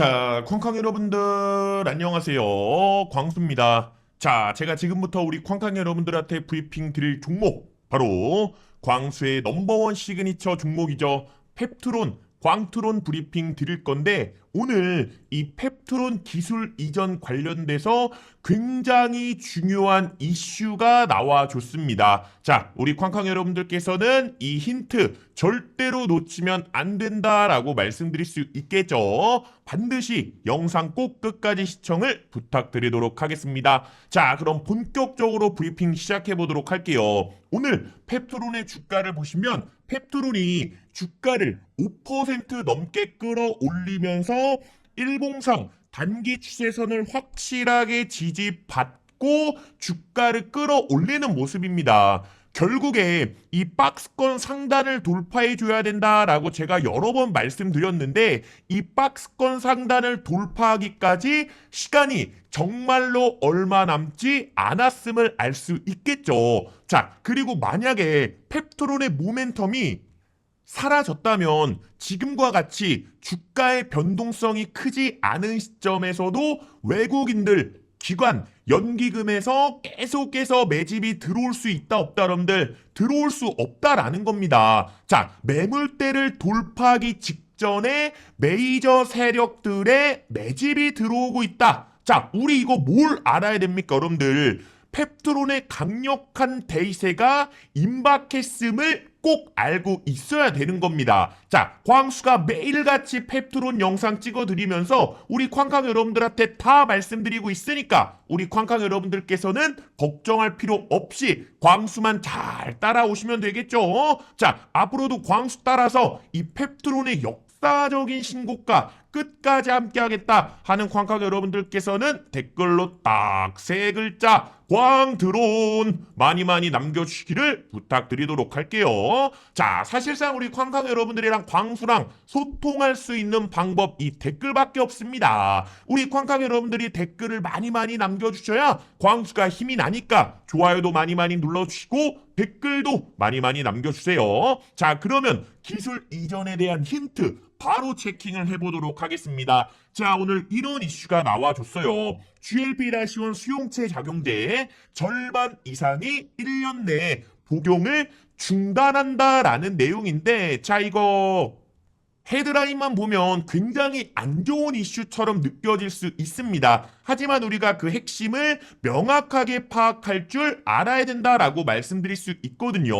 자, 쾅쾅 여러분들 안녕하세요. 광수입니다. 자, 제가 지금부터 우리 쾅쾅 여러분들한테 브리핑 드릴 종목 바로 광수의 넘버원 시그니처 종목이죠. 펩트론 광트론 브리핑 드릴 건데 오늘 이 펩트론 기술 이전 관련돼서 굉장히 중요한 이슈가 나와줬습니다. 자, 우리 쾅쾅 여러분들께서는 이 힌트 절대로 놓치면 안 된다라고 말씀드릴 수 있겠죠. 반드시 영상 꼭 끝까지 시청을 부탁드리도록 하겠습니다. 자, 그럼 본격적으로 브리핑 시작해 보도록 할게요. 오늘 펩트론의 주가를 보시면 펩트론이 주가를 5% 넘게 끌어올리면서 일봉상 단기 추세선을 확실하게 지지받고 주가를 끌어올리는 모습입니다. 결국에 이 박스권 상단을 돌파해 줘야 된다라고 제가 여러 번 말씀드렸는데 이 박스권 상단을 돌파하기까지 시간이 정말로 얼마 남지 않았음을 알 수 있겠죠. 자, 그리고 만약에 펩트론의 모멘텀이 사라졌다면 지금과 같이 주가의 변동성이 크지 않은 시점에서도 외국인들 기관 연기금에서 계속해서 매집이 들어올 수 있다 없다 여러분들 들어올 수 없다라는 겁니다. 자 매물대를 돌파하기 직전에 메이저 세력들의 매집이 들어오고 있다. 자 우리 이거 뭘 알아야 됩니까 여러분들 펩트론의 강력한 대세가 임박했음을 꼭 알고 있어야 되는 겁니다. 자, 광수가 매일같이 펩트론 영상 찍어드리면서 우리 쾅쾅 여러분들한테 다 말씀드리고 있으니까 우리 쾅쾅 여러분들께서는 걱정할 필요 없이 광수만 잘 따라오시면 되겠죠. 자, 앞으로도 광수 따라서 이 펩트론의 역 사적인 신고가 끝까지 함께하겠다 하는 쾅쾅 여러분들께서는 댓글로 딱 세 글자 광드론 많이 많이 남겨주시기를 부탁드리도록 할게요. 자, 사실상 우리 쾅쾅 여러분들이랑 광수랑 소통할 수 있는 방법 이 댓글밖에 없습니다. 우리 쾅쾅 여러분들이 댓글을 많이 많이 남겨주셔야 광수가 힘이 나니까 좋아요도 많이 많이 눌러주시고 댓글도 많이 많이 남겨주세요. 자, 그러면 기술 이전에 대한 힌트 바로 체킹을 해보도록 하겠습니다. 자, 오늘 이런 이슈가 나와줬어요. GLP-1 수용체 작용제의 절반 이상이 1년 내에 복용을 중단한다라는 내용인데, 자, 이거 헤드라인만 보면 굉장히 안 좋은 이슈처럼 느껴질 수 있습니다. 하지만 우리가 그 핵심을 명확하게 파악할 줄 알아야 된다라고 말씀드릴 수 있거든요.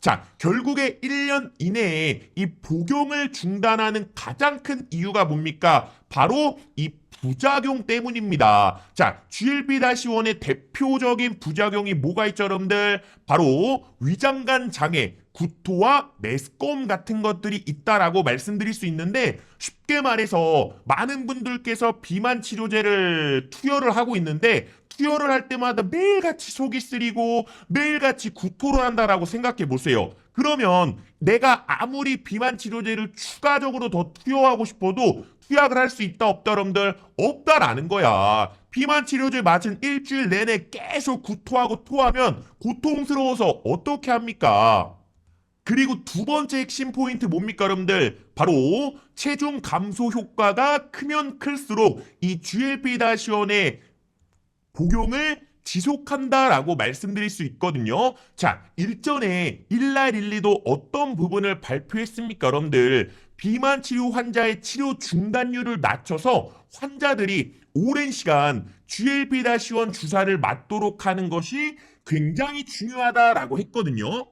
자, 결국에 1년 이내에 이 복용을 중단하는 가장 큰 이유가 뭡니까? 바로 이 부작용 때문입니다. 자, GLP-1의 대표적인 부작용이 뭐가 있죠, 여러분들? 바로 위장관 장애, 구토와 메스꺼움 같은 것들이 있다라고 말씀드릴 수 있는데 쉽게 말해서 많은 분들께서 비만 치료제를 투여를 하고 있는데 투여를 할 때마다 매일같이 속이 쓰리고 매일같이 구토를 한다라고 생각해 보세요. 그러면 내가 아무리 비만 치료제를 추가적으로 더 투여하고 싶어도 투약을 할 수 있다 없다 여러분들 없다라는 거야. 비만 치료제 맞은 일주일 내내 계속 구토하고 토하면 고통스러워서 어떻게 합니까? 그리고 두 번째 핵심 포인트 뭡니까 여러분들? 바로 체중 감소 효과가 크면 클수록 이 GLP-1의 복용을 지속한다라고 말씀드릴 수 있거든요. 자, 일전에 일날일리도 어떤 부분을 발표했습니까, 여러분들? 비만 치료 환자의 치료 중단율을 낮춰서 환자들이 오랜 시간 GLP-1 주사를 맞도록 하는 것이 굉장히 중요하다라고 했거든요.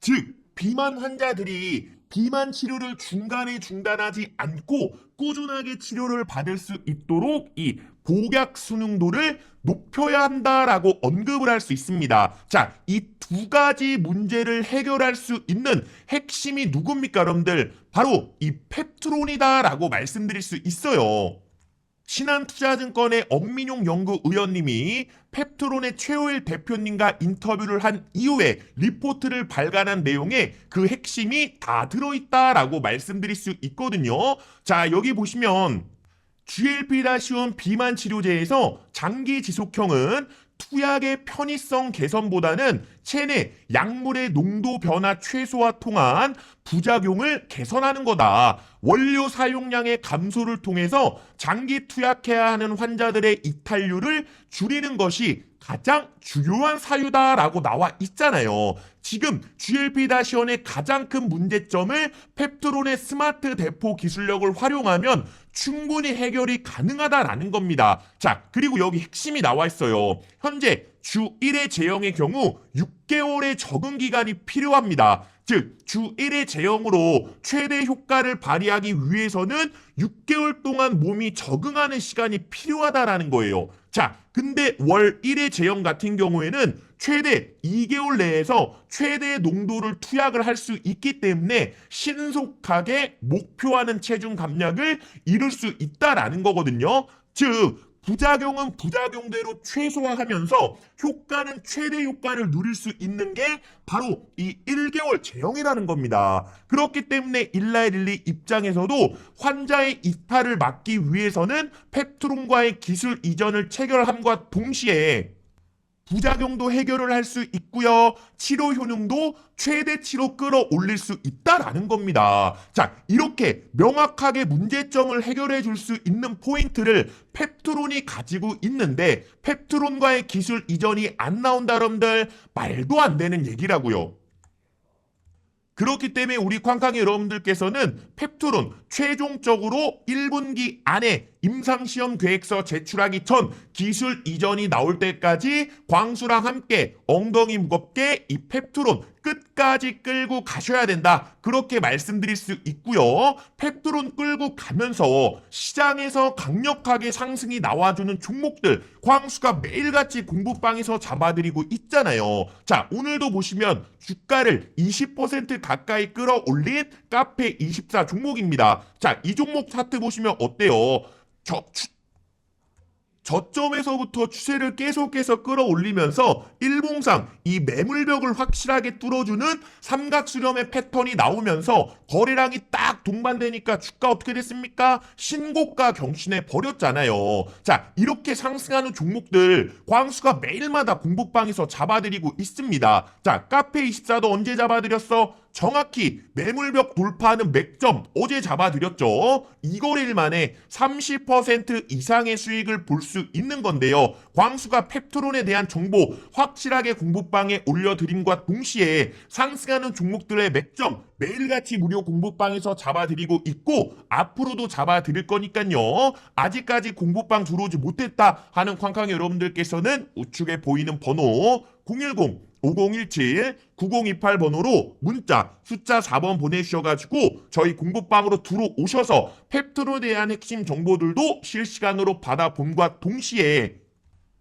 즉, 비만 환자들이 비만 치료를 중간에 중단하지 않고 꾸준하게 치료를 받을 수 있도록 이 복약 수능도를 높여야 한다라고 언급을 할 수 있습니다. 자, 이 두 가지 문제를 해결할 수 있는 핵심이 누굽니까, 여러분들? 바로 이 펩트론이다라고 말씀드릴 수 있어요. 신한투자증권의 엄민용 연구위원님이 펩트론의 최호일 대표님과 인터뷰를 한 이후에 리포트를 발간한 내용에 그 핵심이 다 들어있다라고 말씀드릴 수 있거든요. 자, 여기 보시면 GLP-1 비만 치료제에서 장기 지속형은 투약의 편의성 개선보다는 체내 약물의 농도 변화 최소화 통한 부작용을 개선하는 거다. 원료 사용량의 감소를 통해서 장기 투약해야 하는 환자들의 이탈률을 줄이는 것이 가장 중요한 사유다라고 나와 있잖아요. 지금 GLP-1의 가장 큰 문제점을 펩트론의 스마트 대포 기술력을 활용하면 충분히 해결이 가능하다라는 겁니다. 자, 그리고 여기 핵심이 나와 있어요. 현재 주 1회 제형의 경우 6개월의 적응 기간이 필요합니다. 즉, 주 1회 제형으로 최대 효과를 발휘하기 위해서는 6개월 동안 몸이 적응하는 시간이 필요하다라는 거예요. 자, 근데 월 1회 제형 같은 경우에는 최대 2개월 내에서 최대 농도를 투약을 할 수 있기 때문에 신속하게 목표하는 체중 감량을 이룰 수 있다라는 거거든요. 즉, 부작용은 부작용대로 최소화하면서 효과는 최대 효과를 누릴 수 있는 게 바로 이 1개월 제형이라는 겁니다. 그렇기 때문에 일라일리 입장에서도 환자의 이탈을 막기 위해서는 펩트론과의 기술 이전을 체결함과 동시에 부작용도 해결을 할 수 있고요. 치료 효능도 최대치로 끌어올릴 수 있다라는 겁니다. 자, 이렇게 명확하게 문제점을 해결해 줄 수 있는 포인트를 펩트론이 가지고 있는데 펩트론과의 기술 이전이 안 나온다 여러분들 말도 안 되는 얘기라고요. 그렇기 때문에 우리 쾅쾅이 여러분들께서는 펩트론 최종적으로 1분기 안에 임상시험 계획서 제출하기 전 기술 이전이 나올 때까지 광수랑 함께 엉덩이 무겁게 이 펩트론 끝까지 끌고 가셔야 된다. 그렇게 말씀드릴 수 있고요. 펩트론 끌고 가면서 시장에서 강력하게 상승이 나와주는 종목들 광수가 매일같이 공부방에서 잡아드리고 있잖아요. 자, 오늘도 보시면 주가를 20% 가까이 끌어올린 카페 24 종목입니다. 자, 이 종목 차트 보시면 어때요? 저, 추, 저점에서부터 추세를 계속해서 끌어올리면서 일봉상 이 매물벽을 확실하게 뚫어주는 삼각 수렴의 패턴이 나오면서 거래량이 딱 동반되니까 주가 어떻게 됐습니까? 신고가 경신해 버렸잖아요. 자, 이렇게 상승하는 종목들 광수가 매일마다 공복방에서 잡아드리고 있습니다. 자, 카페24도 언제 잡아드렸어? 정확히 매물벽 돌파하는 맥점 어제 잡아드렸죠. 이거래일 만에 30% 이상의 수익을 볼 수 있는 건데요. 광수가 펩트론에 대한 정보 확실하게 공부방에 올려드림과 동시에 상승하는 종목들의 맥점 매일같이 무료 공부방에서 잡아드리고 있고 앞으로도 잡아드릴 거니까요. 아직까지 공부방 들어오지 못했다 하는 쾅쾅 여러분들께서는 우측에 보이는 번호 010 5017 9028 번호로 문자 숫자 4번 보내주셔가지고 저희 공부방으로 들어오셔서 펩트론에 대한 핵심 정보들도 실시간으로 받아봄과 동시에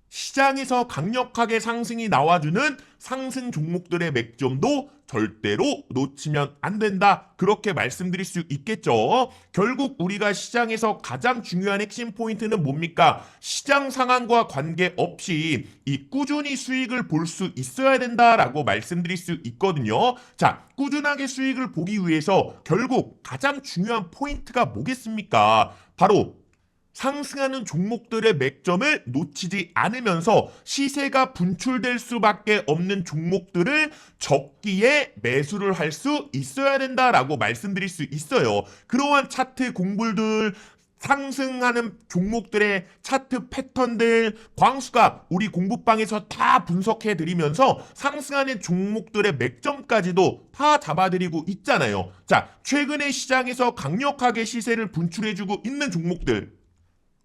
시장에서 강력하게 상승이 나와주는 상승 종목들의 맥점도 절대로 놓치면 안 된다. 그렇게 말씀드릴 수 있겠죠. 결국 우리가 시장에서 가장 중요한 핵심 포인트는 뭡니까? 시장 상황과 관계없이 이 꾸준히 수익을 볼 수 있어야 된다라고 말씀드릴 수 있거든요. 자, 꾸준하게 수익을 보기 위해서 결국 가장 중요한 포인트가 뭐겠습니까? 바로 상승하는 종목들의 맥점을 놓치지 않으면서 시세가 분출될 수밖에 없는 종목들을 적기에 매수를 할 수 있어야 된다라고 말씀드릴 수 있어요. 그러한 차트 공불들 상승하는 종목들의 차트 패턴들 광수가 우리 공부방에서 다 분석해 드리면서 상승하는 종목들의 맥점까지도 다 잡아드리고 있잖아요. 자, 최근에 시장에서 강력하게 시세를 분출해 주고 있는 종목들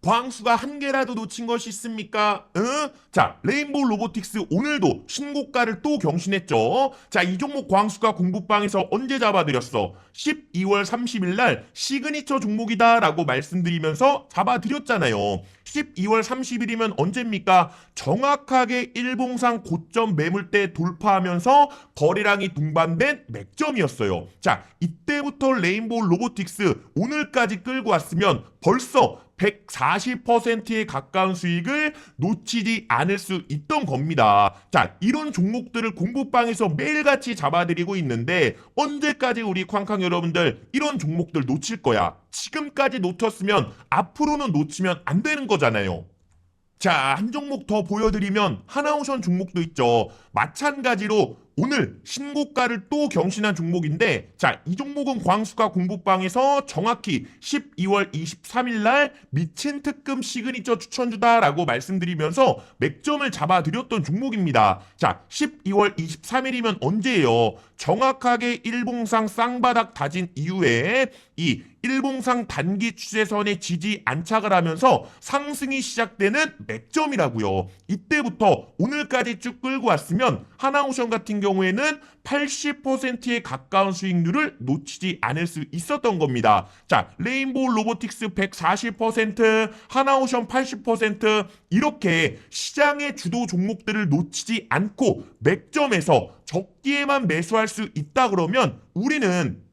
광수가 한 개라도 놓친 것이 있습니까? 응? 자, 레인보우 로보틱스 오늘도 신고가를 또 경신했죠. 자, 이 종목 광수가 공부방에서 언제 잡아드렸어? 12월 30일 날 시그니처 종목이다라고 말씀드리면서 잡아드렸잖아요. 12월 30일이면 언제입니까? 정확하게 일봉상 고점 매물대 돌파하면서 거래량이 동반된 맥점이었어요. 자, 이때부터 레인보우 로보틱스 오늘까지 끌고 왔으면 벌써 140%에 가까운 수익을 놓치지 않을 수 있던 겁니다. 자, 이런 종목들을 공부방에서 매일같이 잡아드리고 있는데 언제까지 우리 쾅쾅 여러분들 이런 종목들 놓칠 거야? 지금까지 놓쳤으면 앞으로는 놓치면 안 되는 거잖아요. 자, 한 종목 더 보여드리면 하나오션 종목도 있죠. 마찬가지로 오늘 신고가를 또 경신한 종목인데, 자, 이 종목은 광수가 공부방에서 정확히 12월 23일 날 미친 특금 시그니처 추천주다라고 말씀드리면서 맥점을 잡아드렸던 종목입니다. 자, 12월 23일이면 언제예요? 정확하게 일봉상 쌍바닥 다진 이후에 이 일봉상 단기 추세선에 지지 안착을 하면서 상승이 시작되는 맥점이라고요. 이때부터 오늘까지 쭉 끌고 왔으면 하나오션 같은 경우에는 80%에 가까운 수익률을 놓치지 않을 수 있었던 겁니다. 자, 레인보우 로보틱스 140%, 하나오션 80% 이렇게 시장의 주도 종목들을 놓치지 않고 맥점에서 적기에만 매수할 수 있다 그러면 우리는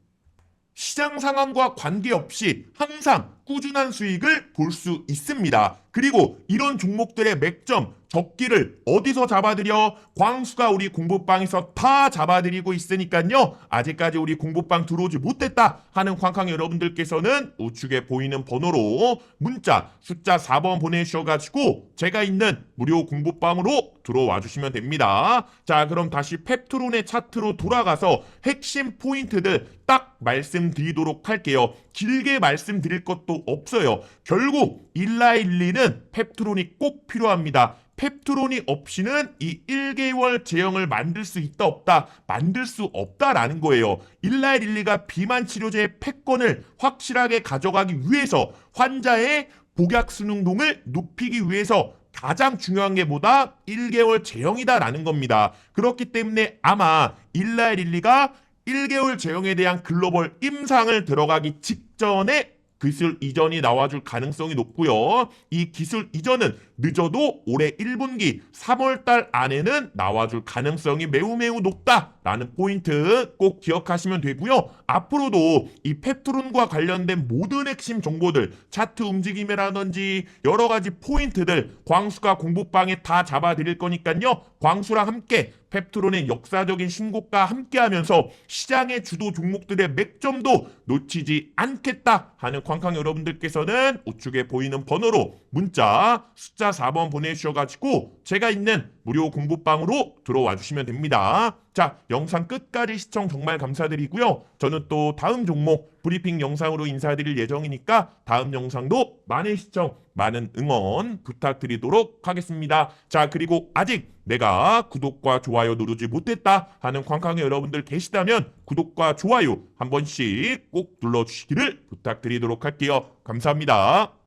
시장 상황과 관계없이 항상 꾸준한 수익을 볼 수 있습니다. 그리고 이런 종목들의 맥점, 적기를 어디서 잡아드려? 광수가 우리 공부방에서 다 잡아드리고 있으니까요. 아직까지 우리 공부방 들어오지 못했다 하는 광팡 여러분들께서는 우측에 보이는 번호로 문자 숫자 4번 보내주셔가지고 제가 있는 무료 공부방으로 들어와 주시면 됩니다. 자, 그럼 다시 펩트론의 차트로 돌아가서 핵심 포인트들 딱 말씀드리도록 할게요. 길게 말씀드릴 것도 없어요. 결국 일라일리는 펩트론이 꼭 필요합니다. 펩트론이 없이는 이 1개월 제형을 만들 수 있다 없다 만들 수 없다라는 거예요. 일라일리가 비만 치료제의 패권을 확실하게 가져가기 위해서 환자의 복약 수능동을 높이기 위해서 가장 중요한 게 뭐다? 1개월 제형이다라는 겁니다. 그렇기 때문에 아마 일라일리가 1개월 제형에 대한 글로벌 임상을 들어가기 직전에 기술 이전이 나와줄 가능성이 높고요. 이 기술 이전은 늦어도 올해 1분기 3월달 안에는 나와줄 가능성이 매우 매우 높다라는 포인트 꼭 기억하시면 되고요. 앞으로도 이 펩트론과 관련된 모든 핵심 정보들, 차트 움직임이라든지 여러 가지 포인트들 광수가 공부방에 다 잡아드릴 거니까요. 광수랑 함께 펩트론의 역사적인 신고가 함께하면서 시장의 주도 종목들의 맥점도 놓치지 않겠다 하는 광팡 여러분들께서는 우측에 보이는 번호로 문자 숫자 4번 보내주셔가지고 제가 있는 무료 공부방으로 들어와 주시면 됩니다. 자, 영상 끝까지 시청 정말 감사드리고요. 저는 또 다음 종목 브리핑 영상으로 인사드릴 예정이니까 다음 영상도 많은 시청, 많은 응원 부탁드리도록 하겠습니다. 자, 그리고 아직 내가 구독과 좋아요 누르지 못했다 하는 광광의 여러분들 계시다면 구독과 좋아요 한 번씩 꼭 눌러주시기를 부탁드리도록 할게요. 감사합니다.